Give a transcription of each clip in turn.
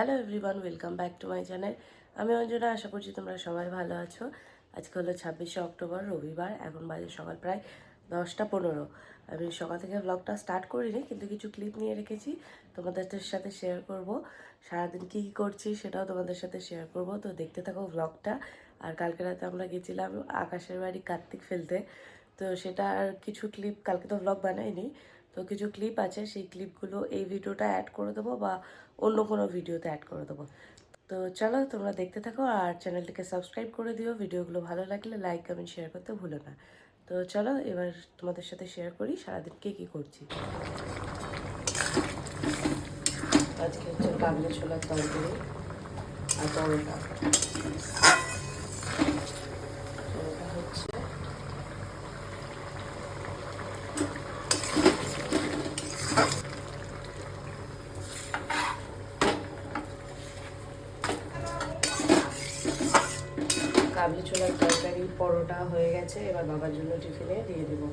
Hello everyone welcome back to my channel আমি অঞ্জনা, আশা করছি তোমরা সবাই ভালো আছো। আজকে হলো ছাব্বিশে অক্টোবর, রবিবার, এখন বাজে সকাল প্রায় দশটা পনেরো। আমি সকাল থেকে ব্লগটা স্টার্ট করিনি, কিন্তু কিছু ক্লিপ নিয়ে রেখেছি, তোমাদের সাথে শেয়ার করব। সারাদিন কী কী করছি সেটাও তোমাদের সাথে শেয়ার করব। তো দেখতে থাকো ব্লগটা আর কালকে রাতে আমরা গেছিলাম আকাশের বাড়ি কার্তিক ফেলতে। তো সেটা আর কিছু ক্লিপ কালকে তো ব্লগ বানাইনি। তো কিছু ক্লিপ আছে, সেই ক্লিপগুলো এই ভিডিওটা অ্যাড করে দেবো বা অন্য কোনো ভিডিওতে অ্যাড করে দেবো। তো চলো, তোমরা দেখতে থাকো আর চ্যানেলটিকে সাবস্ক্রাইব করে দিও। ভিডিওগুলো ভালো লাগলে লাইক কমেন্ট শেয়ার করতে ভুলো না। তো চলো, এবার তোমাদের সাথে শেয়ার করি সারাদিন কে কী করছি। আজকে হচ্ছে কাবলে ছোলার তরকারি আর পরোটা পরোটা হচ্ছে কাবলি ছোলার তরকারি পরোটা হয়ে গেছে এবার বাবার জন্য টিফিনে দিয়ে দেবো।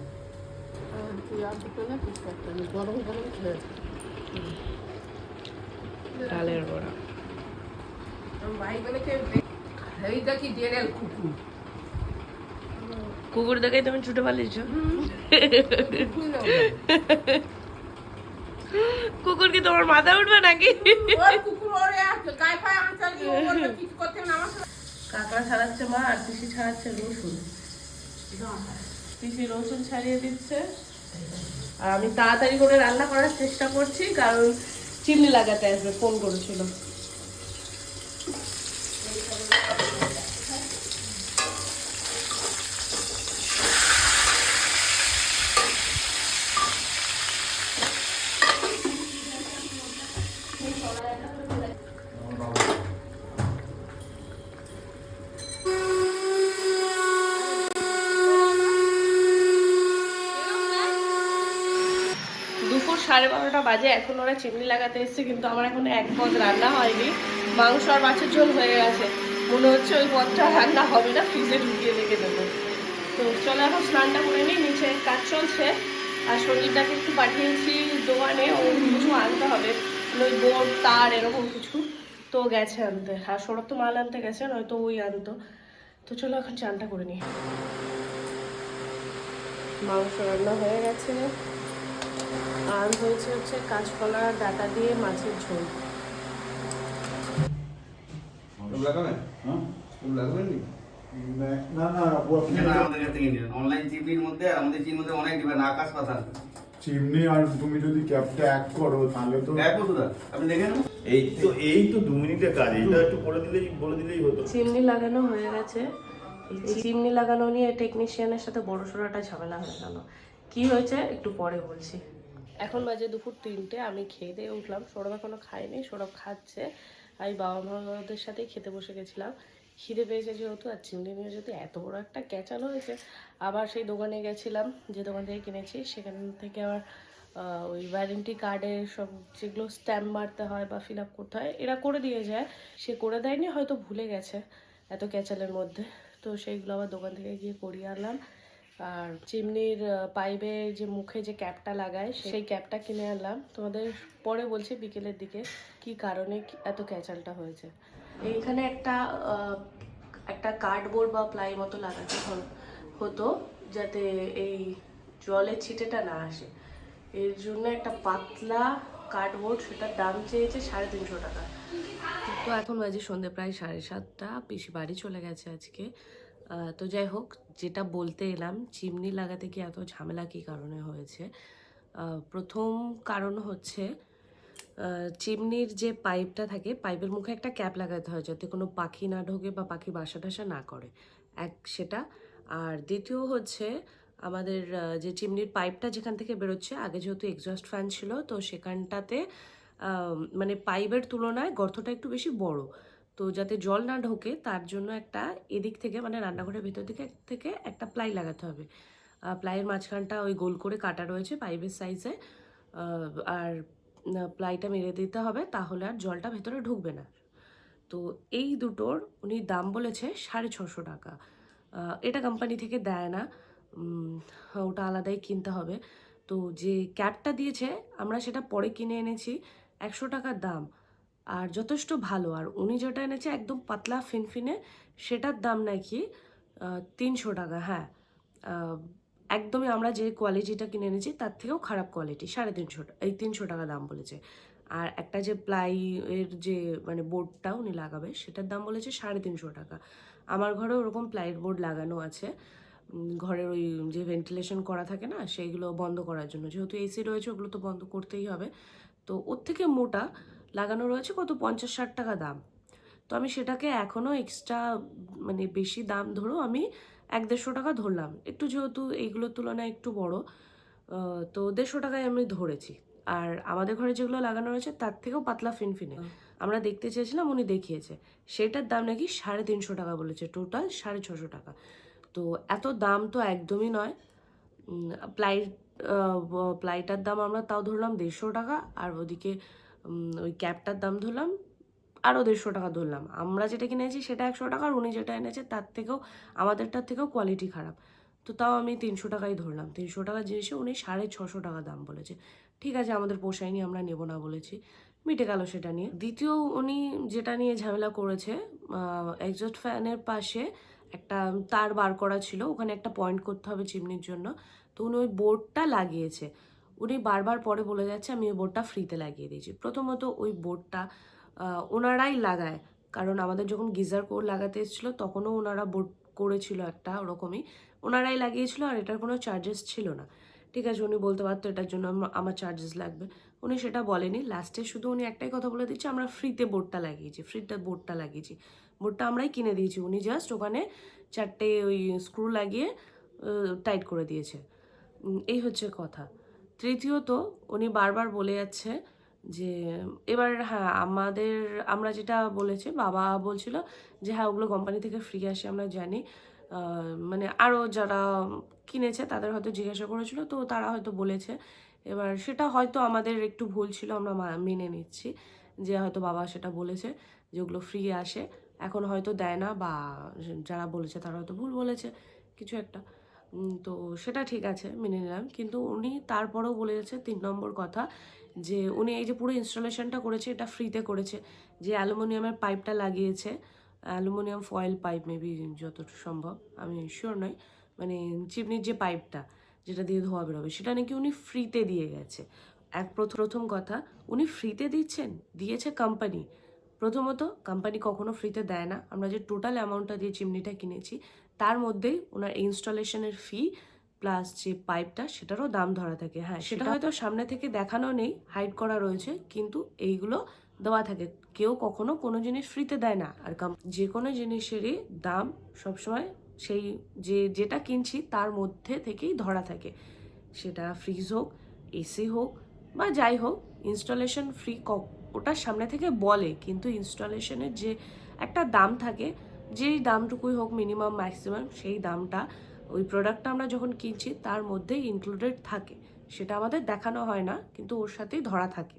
গরম গরম খেয়ে ডালের বড়া। কুকুর। কুকুর দেখে তুমি ছুটে পালিয়েছো? কুকুর কি তোমার মাথায় উঠবে নাকি? কুকুর ওরে গায়ে পায়ে আঁচাল করতে না কাঁকড়া ছাড়াচ্ছে মা আর পিসি ছাড়াচ্ছে রসুন। পিসি রসুন ছাড়িয়ে দিচ্ছে। আর আমি তাড়াতাড়ি করে রান্না করার চেষ্টা করছি, কারণ চিমনি লাগাতে আসবে, ফোন করেছিল দুপুর সাড়ে বারোটা বাজে, এখন ওরা চিমনি লাগাতে এসছে, কিন্তু আমার এখন এক পদ রান্না হয়নি। মাংস আর মাছের ঝোল হয়ে গেছে। মনে হচ্ছে ওই পদটা রান্না হবে না, ফ্রিজে ঢুকিয়ে রেখে দেবো। তো চলো এখন স্নানটা করে নিই, নিচে কাজ চলছে। আর সঞ্জীবটাকে একটু পাঠিয়েছি দোকানে, ওর কিছু আনতে হবে। মানে ওই বোর্ড, তার, এরকম কিছু। তো গেছে আনতে। আর সৌরভ তো মাল আনতে গেছে নয়তো ওই আনতো। তো চলো এখন চানটা করে নিই। মাংস রান্না হয়ে গেছে। আর হয়েছে হচ্ছে কাঁচকলা ডাটা দিয়ে মাছের ঝোল। হ্যাঁ? চিমনি আর তুমি যদি ক্যাবটা এক করো তাহলে তো আপনি দেখেন এই তো এই তো দু মিনিটের কাজ এটা একটু করে দিলেই বলে দিলেই হতো। চিমনি লাগানো হয়ে গেছে। চিমনি লাগানো নিয়ে টেকনিশিয়ানের সাথে বড় সড়োটা ঝামেলা হয়ে গেল। কি হয়েছে? একটু পরে বলছি। এখন বাজে দুপুর তিনটে, আমি খেয়ে দিয়ে উঠলাম। সৌরভ এখনও খায়নি, সৌরভ খাচ্ছে। আমি বাবা মাদের সাথে খেতে বসে গেছিলাম। খিদে পেয়েছে যেহেতু, আর চিংড়ি নিয়ে যেহেতু এত বড় একটা ক্যাচাল হয়েছে, আবার সেই দোকানে গেছিলাম, যে দোকান থেকে কিনেছি। সেখান থেকে আবার ওই ওয়ারেন্টি কার্ডের সব যেগুলো স্ট্যাম্প মারতে হয় বা ফিল আপ করতে হয়, এরা করে দিয়ে যায়। সে করে দেয়নি, হয়তো ভুলে গেছে এত ক্যাচালের মধ্যে। তো সেইগুলো আবার দোকান থেকে গিয়ে করিয়ে আনলাম। আর চিমনির পাইপের যে মুখে যে ক্যাপটা লাগায়, সেই ক্যাপটা কিনে আনলাম। তোমাদের পরে বলছি বিকেলের দিকে কি কারণে এত ক্যাচালটা হয়েছে। এইখানে একটা একটা কার্ডবোর্ড বা প্লাই মতো লাগাতে হতো যাতে এই জলের ছিটেটা না আসে। এর জন্য একটা পাতলা কার্ডবোর্ড, সেটার দাম চেয়েছে সাড়ে তিনশো টাকা। তো এখন বাজে সন্ধে প্রায় সাড়ে সাতটা, পিসি বাড়ি চলে গেছে আজকে। তো যাই হোক, যেটা বলতে এলাম, চিমনি লাগাতে কি এত ঝামেলা কী কারণে হয়েছে? প্রথম কারণ হচ্ছে চিমনির যে পাইপটা থাকে, পাইপের মুখে একটা ক্যাপ লাগাতে হয় যাতে কোনো পাখি না ঢোকে বা পাখি বাসা টাসা না করে। এক সেটা। আর দ্বিতীয় হচ্ছে, আমাদের যে চিমনির পাইপটা যেখান থেকে বেরোচ্ছে, আগে যেহেতু এক্সস্ট ফ্যান ছিল, তো সেখানটাতে মানে পাইপের তুলনায় গর্তটা একটু বেশি বড়। তো যাতে জল না ঢোকে, তার জন্য একটা এদিক থেকে মানে রান্নাঘরের ভেতর দিকে থেকে একটা প্লাই লাগাতে হবে। প্লাইয়ের মাঝখানটা ওই গোল করে কাটা রয়েছে পাইপের সাইজে। আর প্লাইটা মেরে দিতে হবে তাহলে আর জলটা ভেতরে ঢুকবে না। তো এই দুটোর উনি দাম বলেছে সাড়ে ছশো টাকা। এটা কোম্পানি থেকে দেয় না। ওটা আলাদাই কিনতে হবে। তো যে ক্যাপটা দিয়েছে, আমরা সেটা পরে কিনে এনেছি। একশো টাকার দাম। আর যথেষ্ট ভালো। আর উনি যেটা এনেছে একদম পাতলা ফিনফিনে, সেটার দাম নাকি তিনশো টাকা হ্যাঁ। একদমই আমরা যে কোয়ালিটিটা কিনে এনেছি, তার থেকেও খারাপ কোয়ালিটি, সাড়ে তিনশো এই তিনশো টাকা দাম বলেছে। আর একটা যে প্লাই এর যে মানে বোর্ডটা উনি লাগাবে, সেটার দাম বলেছে সাড়ে তিনশো টাকা। আমার ঘরে ওরকম প্লাইয়ের বোর্ড লাগানো আছে। ঘরের ওই যে ভেন্টিলেশন করা থাকে না, সেইগুলো বন্ধ করার জন্য। যেহেতু এসি রয়েছে, ওগুলো তো বন্ধ করতেই হবে। তো ওর থেকে মোটা লাগানো রয়েছে কত পঞ্চাশ ষাট টাকা দাম। তো আমি সেটাকে এখনও এক্সট্রা মানে বেশি দাম ধরো আমি এক দেড়শো টাকা ধরলাম। একটু যেহেতু এইগুলোর তুলনায় একটু বড় তো দেড়শো টাকায় আমি ধরেছি। আর আমাদের ঘরে যেগুলো লাগানো রয়েছে তার থেকেও পাতলা ফিনফিনে। আমরা দেখতে চেয়েছিলাম উনি দেখিয়েছে। সেটার দাম নাকি সাড়ে তিনশো টাকা বলেছে টোটাল সাড়ে ছশো টাকা। তো এত দাম তো একদমই নয়। প্লাই প্লাইটার দাম আমরা তাও ধরলাম দেড়শো টাকা আর ওদিকে ওই ক্যাবটার দাম ধরলাম আরও দেড়শো টাকা ধরলাম। আমরা যেটা কিনেছি সেটা একশো টাকা, আর উনি যেটা এনেছে তার থেকেও, আমাদেরটার থেকেও কোয়ালিটি খারাপ। তো তাও আমি তিনশো টাকাই ধরলাম। তিনশো টাকা জিনিসে উনি সাড়ে ছশো টাকা দাম বলেছে। ঠিক আছে, আমাদের পোষায়নি, আমরা নেব না বলেছি। মিটে গেল সেটা নিয়ে। দ্বিতীয় উনি যেটা নিয়ে ঝামেলা করেছে এক্সস্ট ফ্যানের পাশে একটা তার বার করা ছিল। ওখানে একটা পয়েন্ট করতে হবে চিমনির জন্য। তো উনি ওই বোর্ডটা লাগিয়েছে। উনি বারবার পরে বলে যাচ্ছে, আমি ওই বোর্ডটা ফ্রিতে লাগিয়ে দিয়েছি। প্রথমত ওই বোর্ডটা ওনারাই লাগায়। কারণ আমাদের যখন গিজার কোড লাগাতে এসেছিল, তখনও ওনারা বোর্ড করেছিল একটা ওরকমই। ওনারাই লাগিয়েছিল আর এটার কোনো চার্জেস ছিল না। ঠিক আছে, উনি বলতে পারতো এটার জন্য আমার চার্জেস লাগবে। উনি সেটা বলেনি। লাস্টে শুধু উনি একটাই কথা বলে দিচ্ছে, আমরা ফ্রিতে বোর্ডটা লাগিয়েছি ফ্রিতে বোর্ডটা লাগিয়েছি। বোর্ডটা আমরাই কিনে দিয়েছি। উনি জাস্ট ওখানে চারটে ওই স্ক্রু লাগিয়ে টাইট করে দিয়েছে। এই হচ্ছে কথা। তৃতীয়ত উনি বারবার বলে যাচ্ছে যে, এবার হ্যাঁ আমাদের, আমরা যেটা বলেছি, বাবা বলছিল যে হ্যাঁ ওগুলো কোম্পানি থেকে ফ্রি আসে, আমরা জানি। মানে আরও যারা কিনেছে, তাদের হয়তো জিজ্ঞাসা করেছিল, তো তারা হয়তো বলেছে। এবার সেটা হয়তো আমাদের একটু ভুল ছিল, আমরা মেনে নিচ্ছি যে, হয়তো বাবা সেটা বলেছে যে, ওগুলো ফ্রি আসে। এখন হয়তো দেয় না বা যারা বলেছে তারা হয়তো ভুল বলেছে, কিছু একটা। তো সেটা ঠিক আছে, মেনে নিলাম। কিন্তু উনি তারপরেও বলে যাচ্ছে তিন নম্বর কথা যে উনি এই যে পুরো ইনস্টলেশনটা করেছে, এটা ফ্রিতে করেছে, যে অ্যালুমিনিয়ামের পাইপটা লাগিয়েছে, অ্যালুমিনিয়াম ফয়েল পাইপ মেবি যতটুকু সম্ভব, আমি শিওর নই মানে চিমনির যে পাইপটা যেটা দিয়ে ধোয়া বেরোবে, সেটা নাকি উনি ফ্রিতে দিয়ে গেছে। এক প্রথ- প্রথম কথা, উনি ফ্রিতে দিচ্ছেন? দিয়েছে কোম্পানি প্রথমত কোম্পানি কখনো ফ্রিতে দেয় না। আমরা যে টোটাল অ্যামাউন্টটা দিয়ে চিমনিটা কিনেছি তার মধ্যেই ওনার ইনস্টলেশনের ফি প্লাস যে পাইপটা সেটারও দাম ধরা থাকে। হ্যাঁ সেটা হয়তো সামনে থেকে দেখানো নেই হাইড করা রয়েছে কিন্তু এইগুলো দেওয়া থাকে। কেউ কখনো কোনো জিনিস ফ্রিতে দেয় না। আর যে কোনো জিনিসেরই দাম সবসময় সেই যে যেটা কিনছি তার মধ্যে থেকেই ধরা থাকে। সেটা ফ্রিজ হোক এসি হোক বা যাই হোক ইনস্টলেশন ফ্রি ওটা সামনে থেকে বলে কিন্তু ইনস্টলেশনের যে একটা দাম থাকে যেই দামটুকুই হোক মিনিমাম ম্যাক্সিমাম সেই দামটা, ওই প্রোডাক্টটা আমরা যখন কিনছি, তার মধ্যেই ইনক্লুডেড থাকে। সেটা আমাদের দেখানো হয় না, কিন্তু ওর সাথেই ধরা থাকে।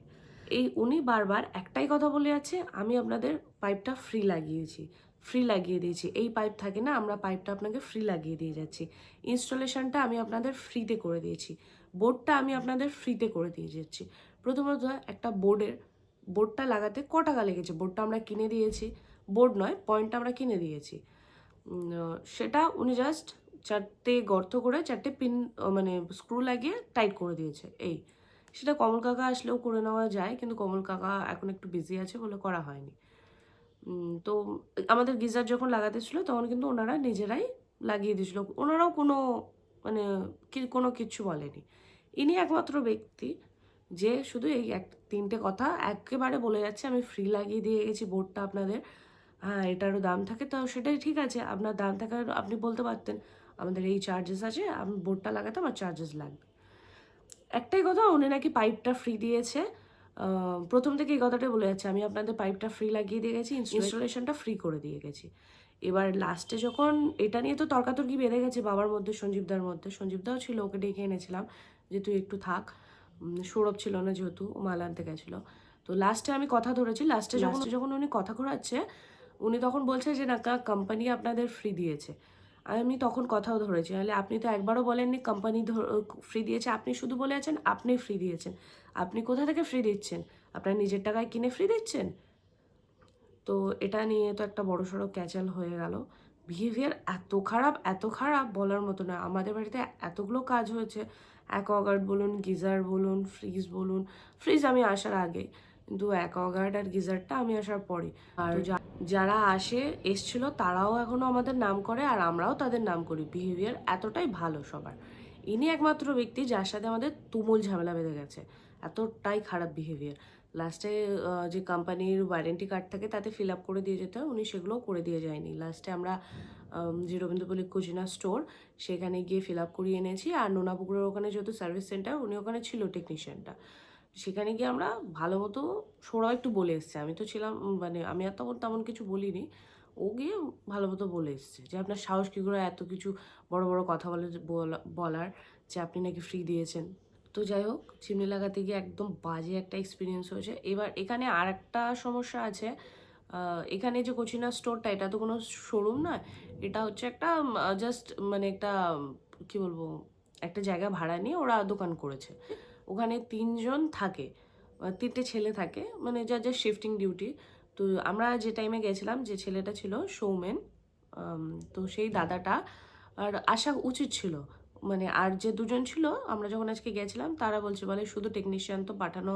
এই উনি বারবার একটাই কথা বলে যাচ্ছে আমি আপনাদের পাইপটা ফ্রি লাগিয়েছি ফ্রি লাগিয়ে দিয়েছি। এই পাইপ থাকে না, আমরা পাইপটা আপনাকে ফ্রি লাগিয়ে দিয়ে যাচ্ছি। ইনস্টলেশনটা আমি আপনাদের ফ্রিতে করে দিয়েছি। বোর্ডটা আমি আপনাদের ফ্রিতে করে দিয়ে যাচ্ছি। প্রথমত একটা বোর্ডের বোর্ডটা লাগাতে ক টাকা লেগেছে? বোর্ডটা আমরা কিনে দিয়েছি। বোর্ড নয়, পয়েন্টটা আমরা কিনে দিয়েছি। সেটা উনি জাস্ট চারটে গর্ত করে, চারটে পিন মানে স্ক্রু লাগিয়ে টাইট করে দিয়েছে, এই। সেটা কমল কাকা আসলেও করে নেওয়া যায়, কিন্তু কমল কাকা এখন একটু বিজি আছে বলে করা হয়নি। তো আমাদের গিজার যখন লাগাতে ছিল, তখন কিন্তু ওনারা নিজেরাই লাগিয়ে দিয়েছিল। ওনারাও কোনো মানে কি- কোনো কিছু বলেনি। ইনি একমাত্র ব্যক্তি যে শুধু এই এক, তিনটে কথা একেবারে বলে যাচ্ছে, আমি ফ্রি লাগিয়ে দিয়ে গেছি বোর্ডটা আপনাদের। হ্যাঁ এটারও দাম থাকে তো সেটাই ঠিক আছে। আপনার দাম থাকার আপনি বলতে পারতেন। আমাদের এই চার্জেস আছে আমি বোর্ডটা লাগাতে আমার চার্জেস লাগবে। একটাই কথা উনি নাকি পাইপটা ফ্রি দিয়েছে। প্রথম থেকে এই কথাটা বলে যাচ্ছে আমি আপনাদের পাইপটা ফ্রি লাগিয়ে দিয়ে গেছি ইনস্টলেশনটা ফ্রি করে দিয়ে গেছি। এবার লাস্টে যখন এটা নিয়ে তো তর্কাতর্কি বেঁধে গেছে বাবার মধ্যে সঞ্জীবদার মধ্যে সঞ্জীবদাও ছিল ওকে ডেকে এনেছিলাম যে তুই একটু থাক। সৌরভ ছিল না যেহেতু ও মাল আনতে গেছিল। তো লাস্টে আমি কথা ধরেছি লাস্টে যখন যখন উনি কথা ঘোরাচ্ছে উনি তখন বলছে যে না কোম্পানি আপনাদের ফ্রি দিয়েছে। আমি তখন কথাও ধরেছি। তাহলে আপনি তো একবারও বলেননি কোম্পানি ফ্রি দিয়েছে। আপনি শুধু বলে আছেন আপনি ফ্রি দিয়েছেন। আপনি কোথা থেকে ফ্রি দিচ্ছেন? আপনার নিজের টাকায় কিনে ফ্রি দিচ্ছেন? তো এটা নিয়ে তো একটা বড় সড়ো ক্যাচাল হয়ে গেল। বিহেভিয়ার এত খারাপ এত খারাপ বলার মতো না। আমাদের বাড়িতে এতগুলো কাজ হয়েছে। অ্যাকোয়াগার্ড বলুন গিজার বলুন ফ্রিজ বলুন। ফ্রিজ আমি আসার আগে কিন্তু অ্যাকোয়াগার্ড আর গিজারটা আমি আসার পরে। আর যারা আসে, এসছিল, তারাও এখনও আমাদের নাম করে আর আমরাও তাদের নাম করি। বিহেভিয়ার এতটাই ভালো সবার। ইনি একমাত্র ব্যক্তি যার সাথে আমাদের তুমুল ঝামেলা বেঁধে গেছে। এতটাই খারাপ বিহেভিয়ার লাস্টে যে কোম্পানির ওয়ারেন্টি কার্ড থাকে, তাতে ফিল আপ করে দিয়ে যেতে হয়। উনি সেগুলোও করে দিয়ে যায়নি। লাস্টে আমরা যে রবীন্দ্রপল্লী কুচিনা স্টোর সেখানে গিয়ে ফিল আপ করিয়ে এনেছি। আর নোনাপুকুরের ওখানে যেহেতু সার্ভিস সেন্টার উনি ওখানে ছিল টেকনিশিয়ানটা সেখানে গিয়ে আমরা ভালো মতো সোরাও একটু বলে এসছে। আমি তো ছিলাম মানে আমি আর তখন তেমন কিছু বলিনি। ও গিয়ে ভালো মতো বলে এসছে যে, আপনার সাহস কী করে এত কিছু বড় বড় কথা বলে বলা- বলার যে, আপনি নাকি ফ্রি দিয়েছেন? তো যাই হোক, চিমনি লাগাতে গিয়ে একদম বাজে একটা এক্সপিরিয়েন্স হয়েছে। এবার এখানে আর একটা সমস্যা আছে। এখানে যে কোচিনা স্টোরটা এটা তো কোনো শোরুম নয়। এটা হচ্ছে একটা জাস্ট মানে একটা, কি বলব, একটা জায়গা ভাড়া নিয়ে ওরা দোকান করেছে। ওখানে তিনজন থাকে তিনটে ছেলে থাকে মানে যা যা শিফটিং ডিউটি তো আমরা যে টাইমে গেছিলাম, যে ছেলেটা ছিল সৌমেন তো সেই দাদাটা আর আসা উচিত ছিল। মানে আর যে দুজন ছিল, আমরা যখন আজকে গেছিলাম, তারা বলছে, বলে শুধু টেকনিশিয়ান তো পাঠানো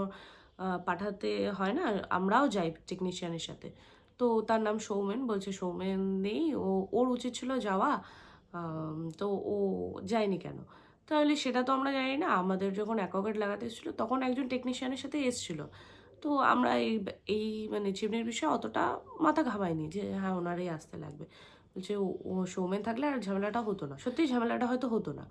পাঠাতে হয় না, আমরাও যাই টেকনিশিয়ানের সাথে। তো তার নাম সৌমেন বলছে সৌমেন নেই, ও, ওর উচিত ছিল যাওয়া তো ও যায়নি কেন? তাহলে সেটা তো আমরা জানি না। আমাদের যখন অ্যাকোয়াগার্ড লাগাতে এসেছিল, তখন একজন টেকনিশিয়ানের সাথে এসেছিল। তো আমরা এই এই মানে চিমনির বিষয়ে অতটা মাথা ঘামাইনি যে হ্যাঁ ওনারই আসতে লাগবে। বলছে, ও- সৌমেন থাকলে আর ঝামেলাটা হতো না। সত্যি ঝামেলাটা হয়তো হতো না।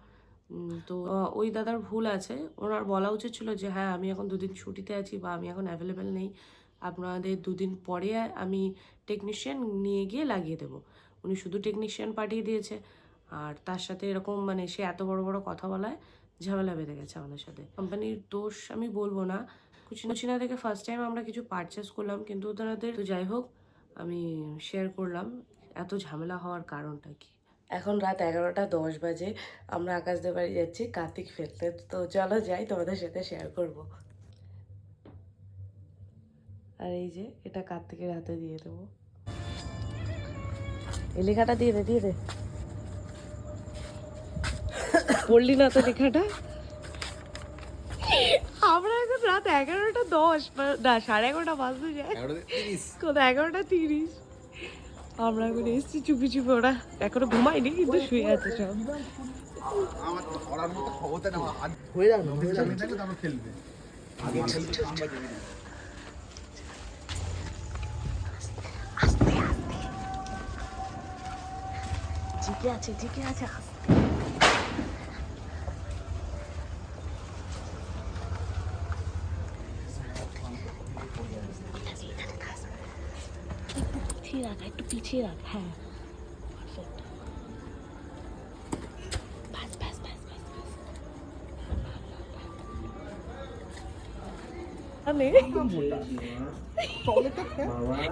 তো ওই দাদার ভুল আছে। ওনার বলা উচিত ছিল যে হ্যাঁ আমি এখন দুদিন ছুটিতে আছি বা আমি এখন অ্যাভেলেবেল নেই। আপনাদের দুদিন পরে আমি টেকনিশিয়ান নিয়ে গিয়ে লাগিয়ে দেবো। উনি শুধু টেকনিশিয়ান পাঠিয়ে দিয়েছে। আর তার সাথে এরকম মানে সে এত বড় বড় কথা বলায়, ঝামেলা বেঁধে গেছে আমাদের সাথে। কোম্পানির দোষ আমি বলব না। কুচিনা থেকে ফার্স্ট টাইম আমরা কিছু পারচেস করলাম, কিন্তু ওনাদের তো যাই হোক, আমি শেয়ার করলাম। এত ঝামেলা হওয়ার কারণটা কি? এখন রাত এগারোটা দশ বাজে, আমরা আকাশদের বাড়ি যাচ্ছি, কার্তিক ফেলতে তো চলো যাই, তোমাদের সাথে শেয়ার করব। আর এই যে, এটা কার্তিকের হাতে দিয়ে দেবো। এই লেখাটা দিয়ে দে দিয়ে দে। পড়লি না তো লেখাটা আমরা এখন রাত এগারোটা দশ না সাড়ে এগারোটা বাজতে যায়। কত এগারোটা তিরিশ। আমরা এখন এসেছি চুপি চুপি ওরা এখনও ঘুমায়নি কিন্তু শুয়ে আছে সব। ঠিকই আছে ঠিকই আছে রাখ একটু পিছিয়ে রাখ হ্যাঁ Perfect. ব্যাস, ব্যাস, ব্যাস, ব্যাস, ব্যাস। আরে,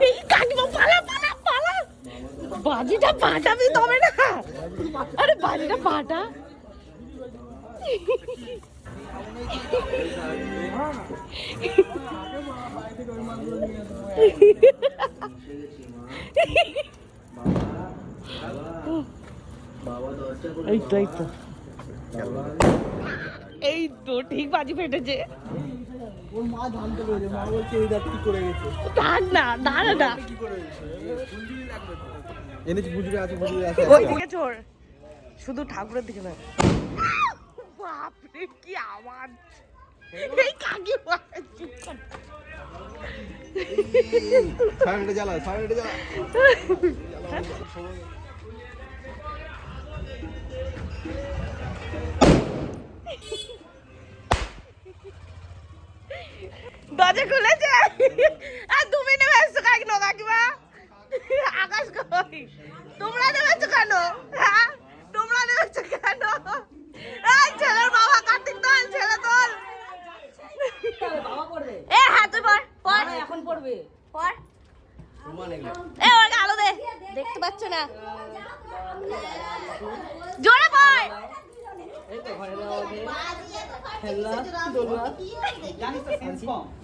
এই কাকিমা পালা পালা পালা বাজিটা পাঠাবি তবে না আরে বাজিটা পাঠা এই তো এই তো এই তো ঠিক বাজি ফেটেছে। থাক না দাঁড়া না এনেছি বুঝবে আছে বুঝবে আছে। ওই দিকে চোর শুধু ঠাকুরের দিকে না বাপরে কি আওয়াজ। এই কাকি মিনিটে জ্বালা ছয় মিনিটে জ্বালা। দরজা খুলেছে? আর তুমি নেমে এসছো কাকিনো কাকিমা। আকাশ কই? তোমরা নেমেছো কেন হ্যাঁ তোমরা নেমেছো কেন এই ছেলের বাবা কার্তিক দল ছেলে দল এ হ্যাঁ তুই পড় পড় এখন পড়বে পড় এ ওকে আলো দে দেখতে পাচ্ছ না। জোরে পড়।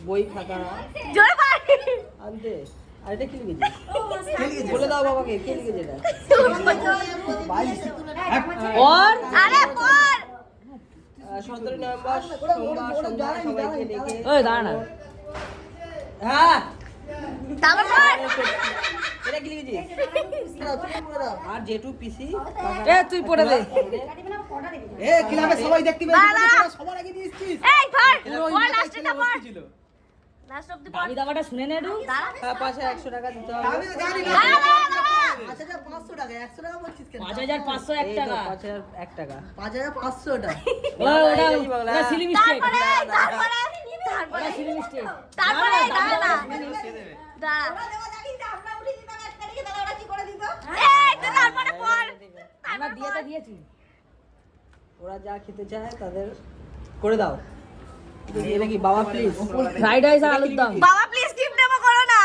বই খাতা জোরে পড়। আনতে আর এটা কি লিখেছে বলে দাও বাবাকে কে লিখেছে এটা? ওর আরে পর সতেরোই নভেম্বর সোমবার সন্ধ্যা সবাইকে ডেকে। ওই দাঁড়া হ্যাঁ। আর জেঠু পিসি এ তুই পড়ে দে। এ ক্লাবে সবাই দেখতে দাঁড়া সবার আগে দিয়েছিস এই ধর পর লাস্টটা পর। লাস্ট অব্দি পর। আমি দাবাটা শুনে নে একটু হ্যাঁ পাশে একশো টাকা দিতে হবে। আমি তো জানি টাকা। টাকা। ওটা সিলি মিস্টেক তারপরে তারপরে। তারপরে দাঁড়া দাঁড়া এই তো তারপরে পর আমরা দিয়েটা দিয়েছি। ওরা যা খেতে চায় তাদের করে দাও। এটা কি বাবা প্লিজ ফ্রাইড রাইস আর আলুর দম। বাবা প্লিজ গিফট নেব করো না।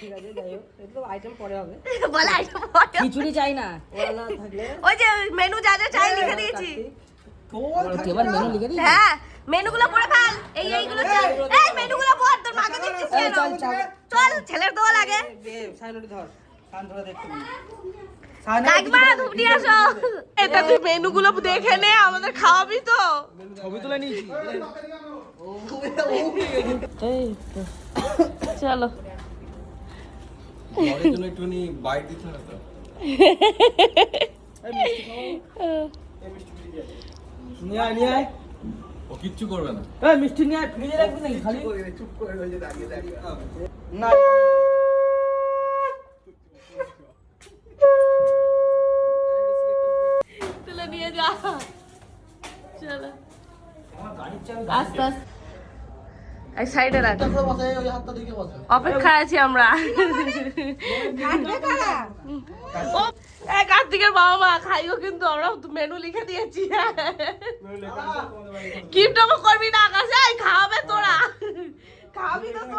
ঠিক আছে যাই হোক। এটা তো আইটেম পরে হবে। বলে আইটেম পর খিচুড়ি চাই না। ওরা না থাকলে ওই যে মেনু যা যা চাই লিখে দিয়েছি। এবার মেনু লিখে দিই হ্যাঁ। মেনুগুলো পড়ে ফেল। এই এইগুলো চাই এই মেনুগুলো পড় তোর মাকে দিচ্ছিস কেন? চল, চল। চল ছেলের দোয়া লাগে। সাইনটি ধর। সাইন ধরে দেখতে কাকমা ধুপনি আসো। এটা তুই মেনুগুলো দেখে নে আমাদের খাওয়াবি তো। ছবি তুলে নিয়েছি। চলো। একটুখানি বাইট দিতে হবে তো। নিয়ে নিয়ে আয়। ও কিচ্ছু করবে না। এই মিষ্টি নিয়ে ফ্রিজে রাখবি নাকি খালি? চুপ করে রয়েছে দাঁড়িয়ে দাঁড়িয়ে। না। তুলে নিয়ে যা। চলো। আস্তে আস্তে। এই সাইডে রাখ। অপেক্ষা আছি আমরা। কার্তিকের বাবা মা খাইও কিন্তু আমরা মেনু লিখে দিয়েছি। কিপ করবি না আকাশে খাওয়াবে তোরা। খাওয়াবি তো তোরা।